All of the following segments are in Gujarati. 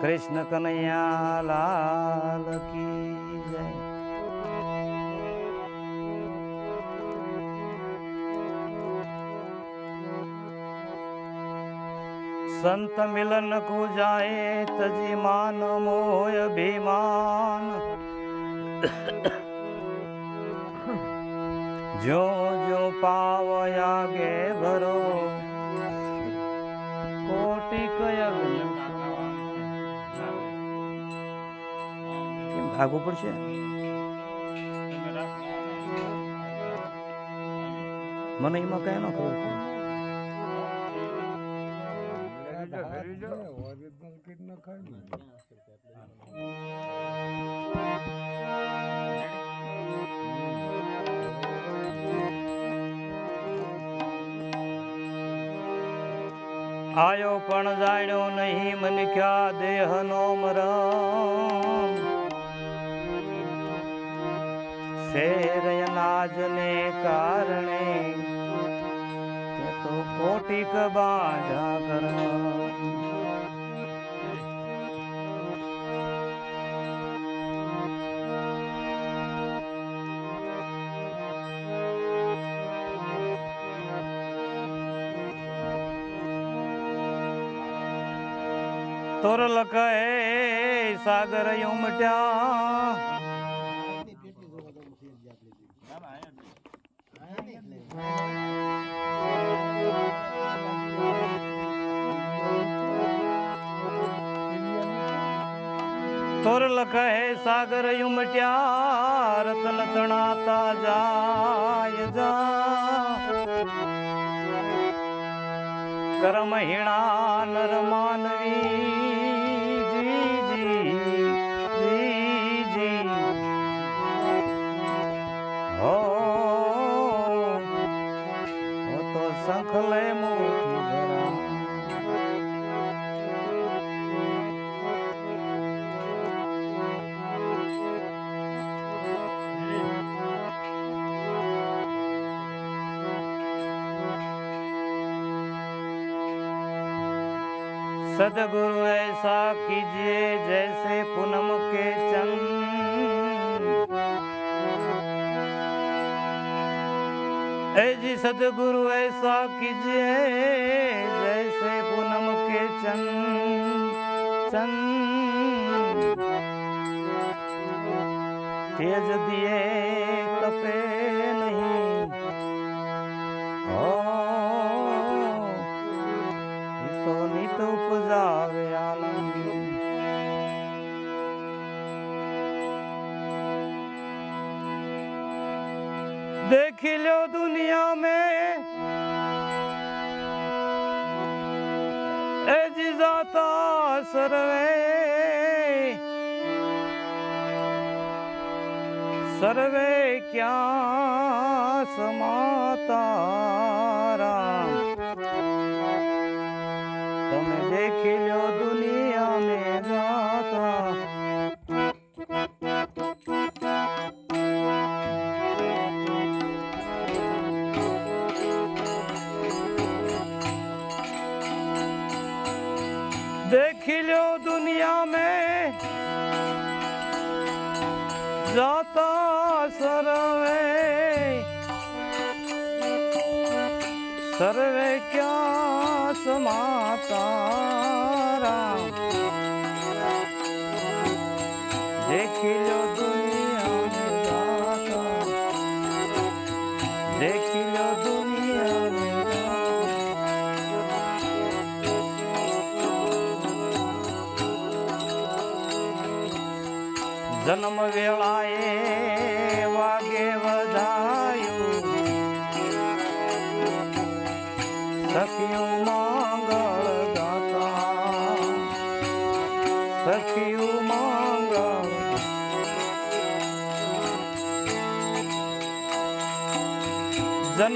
કૃષ્ણ કનૈયા લાલ કી જય. સંત મિલન કુ જાય તજી માન મોય અભિમાન. જો જો પાવયા ગે ભરો. કોટી કય કેમ ભાગવું પડશે? મને એમાં કઈ ન ખબર પડે. આયો પણ જાણ્યો નહીં, મન ક્યાં દેહનો મરમ શેર અનાજને કારણે તે કોટિક બાજા કર તોર લખે સાગર ઉમટ્યા. તોર લખે સાગર ઉમટ્યા, રતન તણાતા જાય જા. કર્મ હીણા નર માનવી सदगुरू एसा कीज जैसे पूनम के चंद है जी सदगुरु ऐसा कीजिए जैसे पूनम के चंद चन तेज दिए तपे नहीं ओ तो नित उपजावे आनंदी देख लो दुनिया में ए जी जाता सर्वे सर्वे क्या समाता राम તમે દેખી તારા. દેખી લો દુનિયા દેખી લો દુનિયા જન્મ વેળાએ વાગે બધા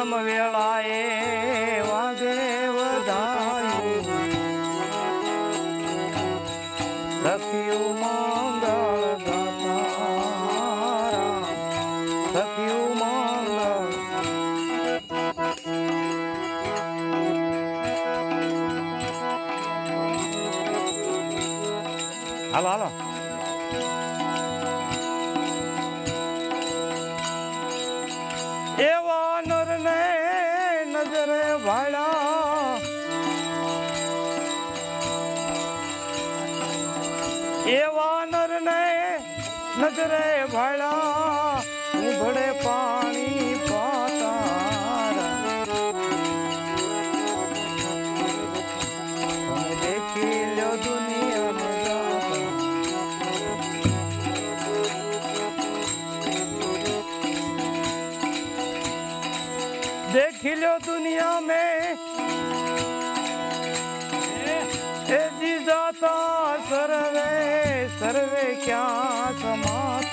જન્મ વેળાએ વાગે વધાયું સખિયું મંગળ ગાતા સખિયું મંગળ. હાલો હાલો. રે ભાડા ઉભળે પાણી પાતા દેખી લો દુનિયા દેખી લો દુનિયા મેં. એ સરવે સર્વે ક્યાં સમા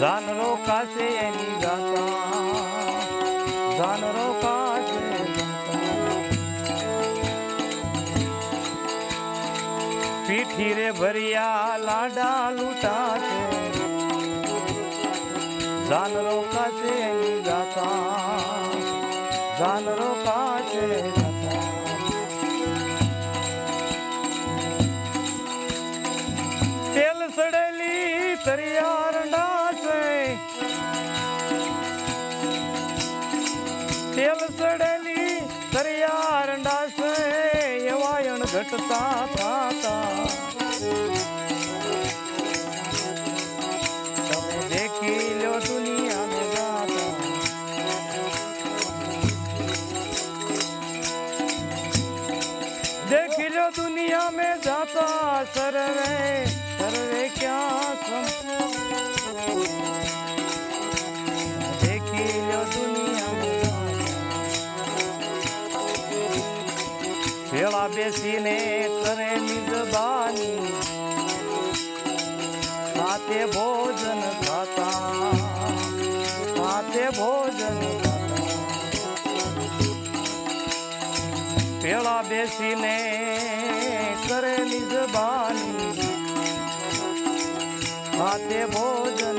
જાનરો કાશે એની ગાતા જાનરો કાશે. પીઠી રે ભરિયા લાડા લૂટા છે જાનરો કાશે એની ગાતા જાનરો કાશે ઘટતા થાતા બેસીને કરે નિજબાની હાથે ભોજન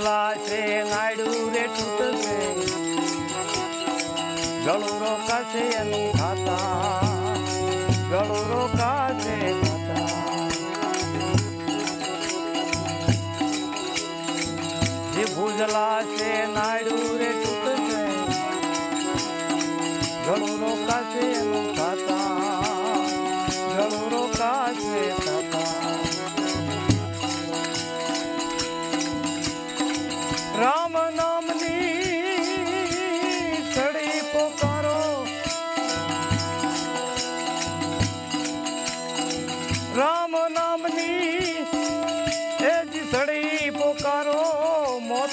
એ ભૂજલા છે નાયડુ રે તૂટશે ગળું રોકાશે એનું ખાતા ગળું રોકાશે ખાતા જે ભૂજલા છે નાયડુ રે તૂટશે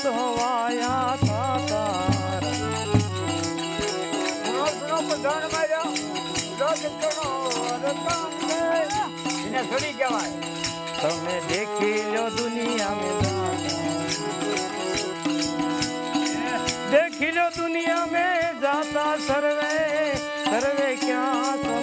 ધોવાયા તમે દેખી લો દુનિયા મેં દેખી લો દુનિયા મેં જાતા સર્વે. સર્વે ક્યાં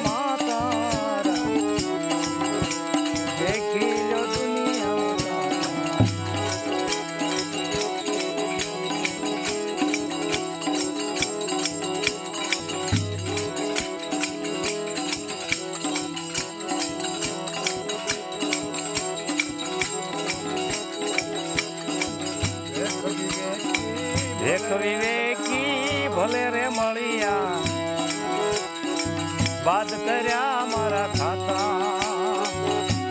એક વિવેકી ભલે રે મળ્યા, બાદ કર્યા મારા ખાતા,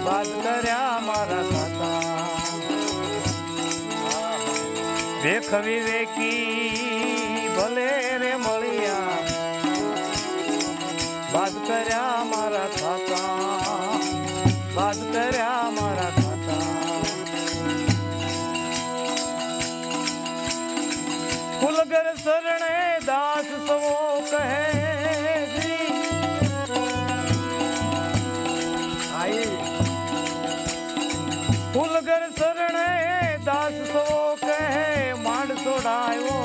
બાદ કર્યા મારા ખાતા. ભેખ વિવેકી ભલે રે મળ્યા, બાદ કર્યા મારા ખાતા, બાદ કર્યા જોડાયો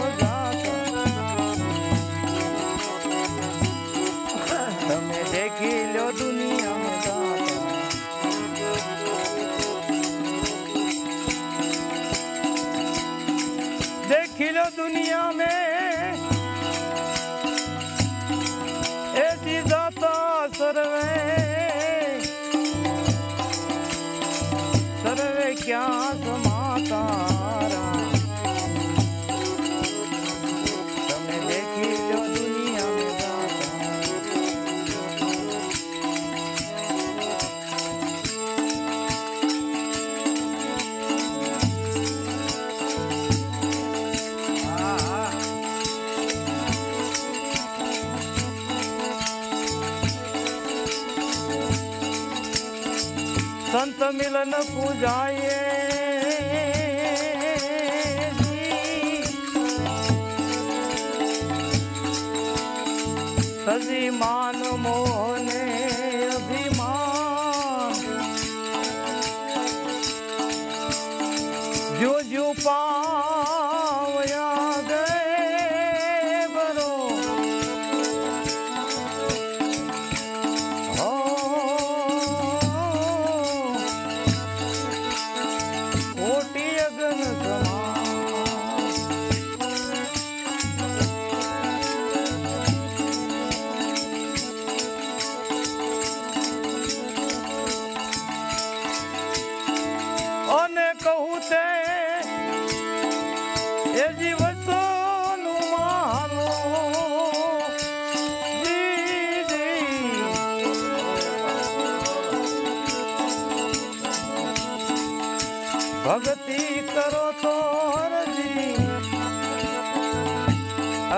તમે દેખી લો દુનિયા દેખી લો દુનિયા મેં મિલન પૂજાય સજી માન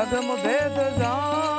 અગમ ભેદ જાણ.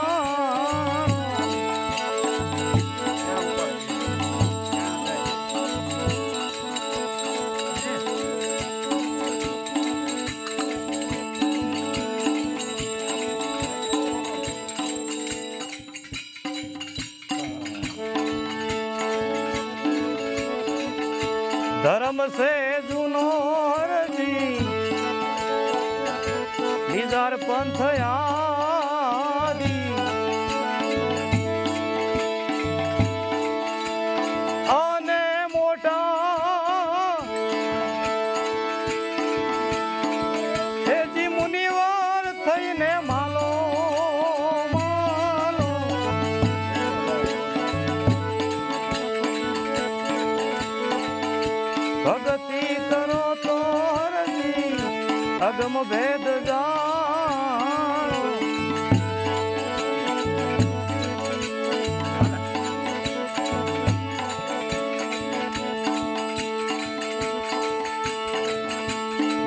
ભેદ જાણો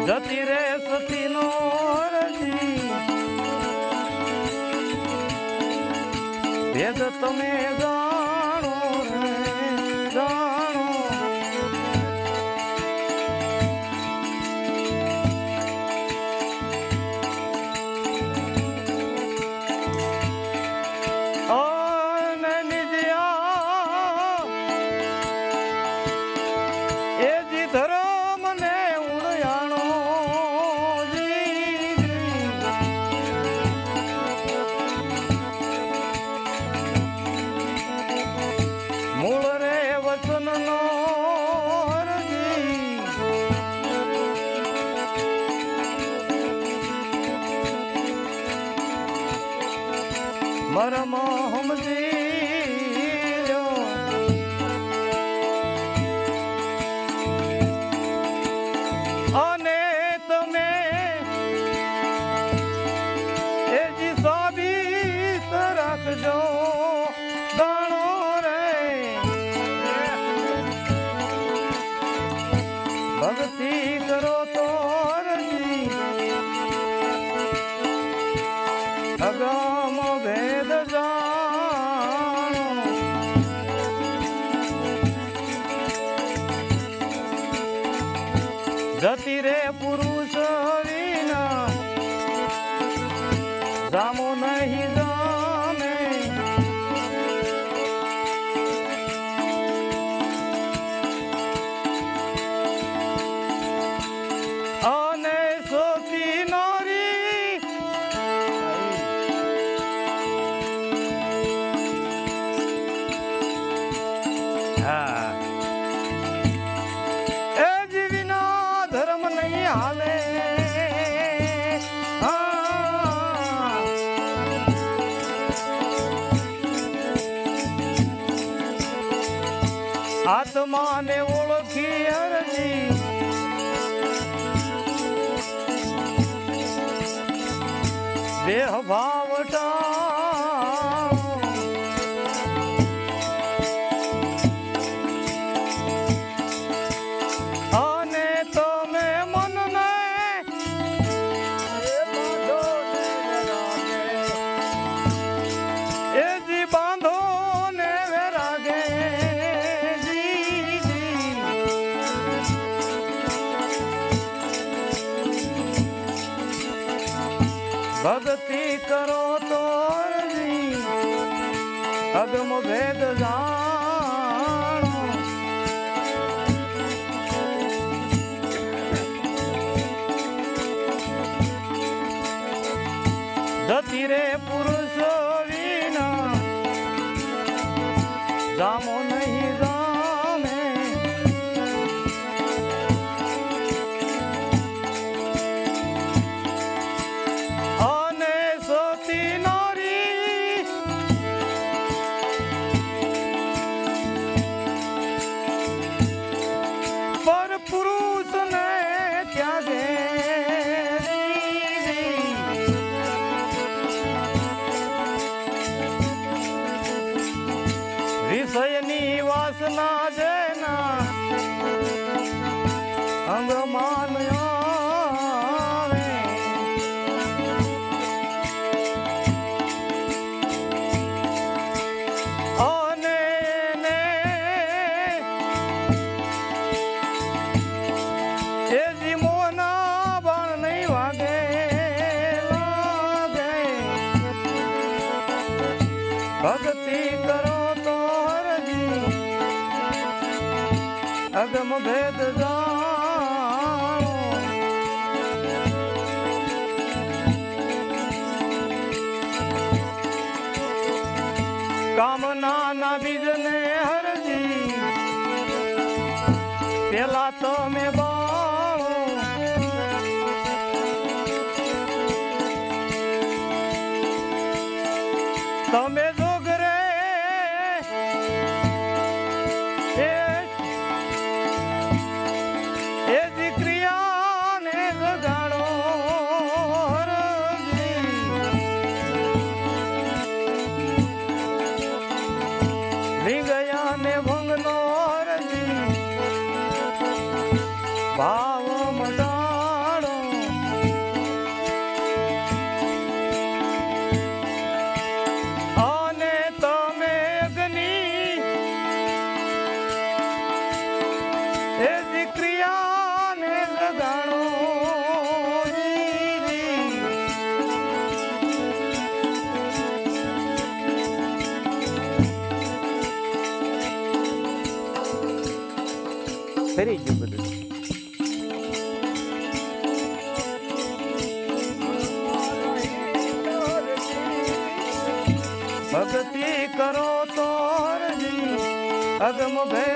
જતી રે સતી નો ભેદ તમે જાણો Damo તમે ફરી ગયું બધું ભક્તિ કરો તો હરજી અગમ ભેદ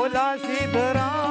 બોલા સિદ્ધરામ